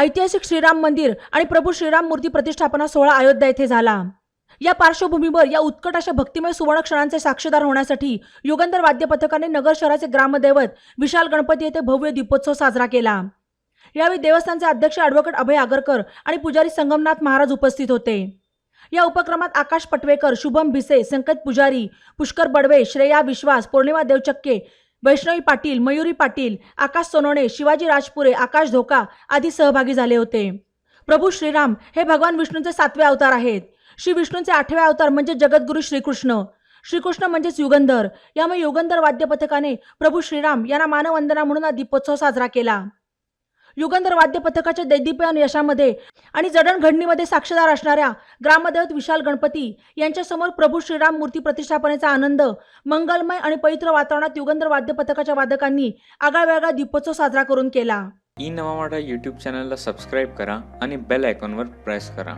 ऐतिहासिक श्रीराम मंदिर आणि प्रभू श्रीराम मूर्ती प्रतिष्ठापना सोहळा अयोध्या येथे झाला. या पार्श्वभूमीवर या उत्कट अशा भक्तिमय सुवर्ण क्षणांचे साक्षीदार होण्यासाठी युगंधर वाद्य पथकाने नगर शहराचे ग्रामदैवत विशाल गणपती येथे भव्य दीपोत्सव साजरा केला. यावेळी देवस्थानचे अध्यक्ष ॲडव्होकेट अभय आगरकर आणि पुजारी संगमनाथ महाराज उपस्थित होते. या उपक्रमात आकाश पटवेकर शुभम भिसे संकेत पुजारी पुष्कर बडवे श्रेया विश्वास पौर्णिमा देवचक्के वैष्णवी पाटील मयुरी पाटील आकाश सोनवणे शिवाजी राजपुरे आकाश धोका आदी सहभागी झाले होते. प्रभू श्रीराम हे भगवान विष्णूंचे सातवे अवतार आहेत. श्री विष्णूंचे आठवे अवतार म्हणजे जगद्गुरू श्रीकृष्ण. श्रीकृष्ण म्हणजेच युगंधर. यामुळे युगंधर वाद्य पथकाने प्रभू श्रीराम यांना मानवंदना म्हणून हा दीपोत्सव साजरा केला. युगंधर वाद्य पथकाच्या दैदिप्यमान यशामध्ये आणि जडणघडणीमध्ये साक्षीदार असणाऱ्या ग्रामदेवत विशाल गणपती यांच्यासमोर प्रभू श्रीराम मूर्ती प्रतिष्ठापनेचा आनंद मंगलमय आणि पवित्र वातावरणात युगंधर वाद्य पथकाच्या वादकांनी आगळावेगळा दीपोत्सव साजरा करून केला. ई नवा मराठा यूट्यूब चॅनलला सबस्क्राईब करा आणि बेल आयकॉनवर प्रेस करा.